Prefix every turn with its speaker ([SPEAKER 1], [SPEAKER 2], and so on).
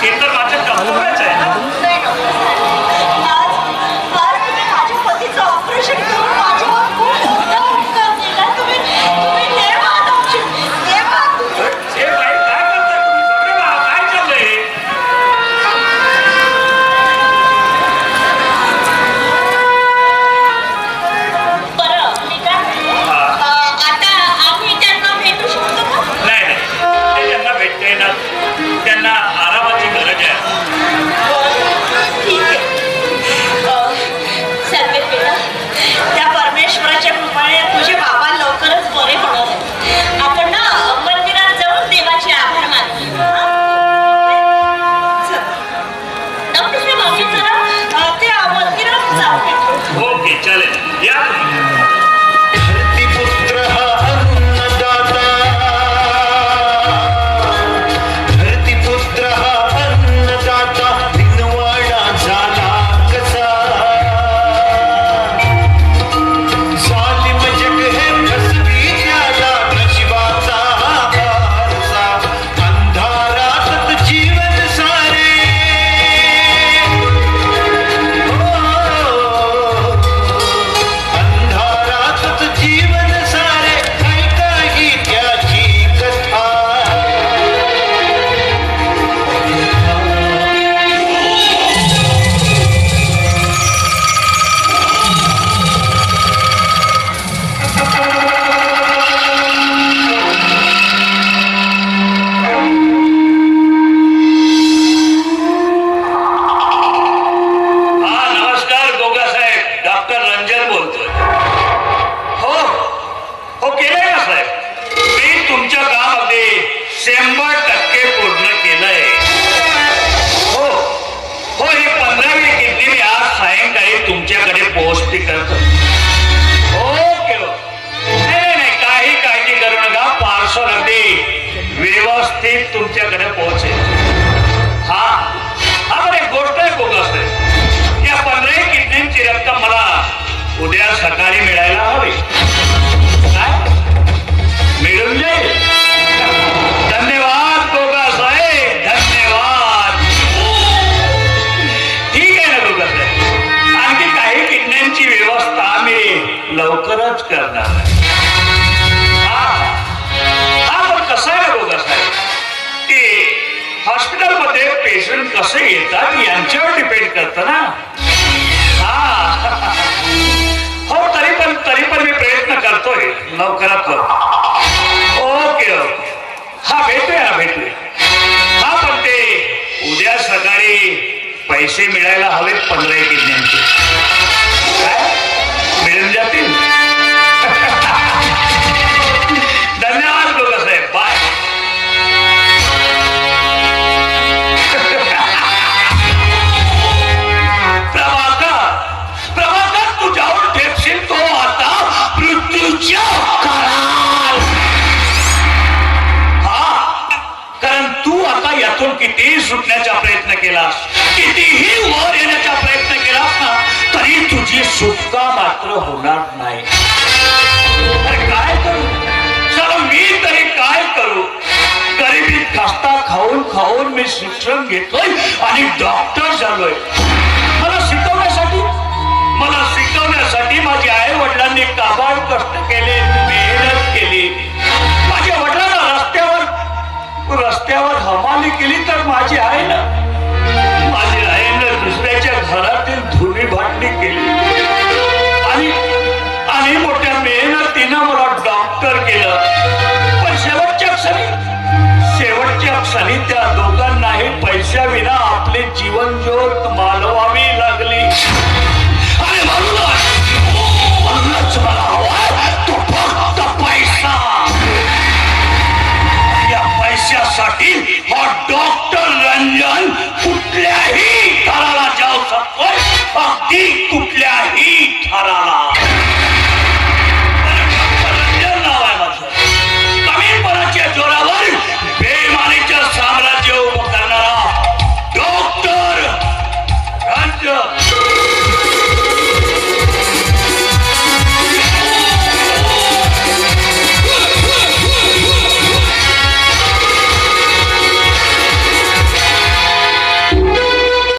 [SPEAKER 1] केंद्र राज्य भाजप पौष्टिक हॉस्पिटलमध्ये पेशंट कसे येतात यांच्यावर डिपेंड करत ना. हा. हो तरी पण तरी पण मी प्रयत्न करतोय. लवकरात लवकर. खाऊन मी शिक्षण घेतोय आणि डॉक्टर झालोय. मला शिकवण्यासाठी मला शिकवण्यासाठी माझ्या आई वडिलांनी काबाड कष्ट केले मेहनत केली. माझ्या वडिलांना रस्त्यावर रस्त्यावर हमाली केली तर माझी आई ना माझी आईनं दुसऱ्याच्या घरातील धुणी भांडणी केली. show me that.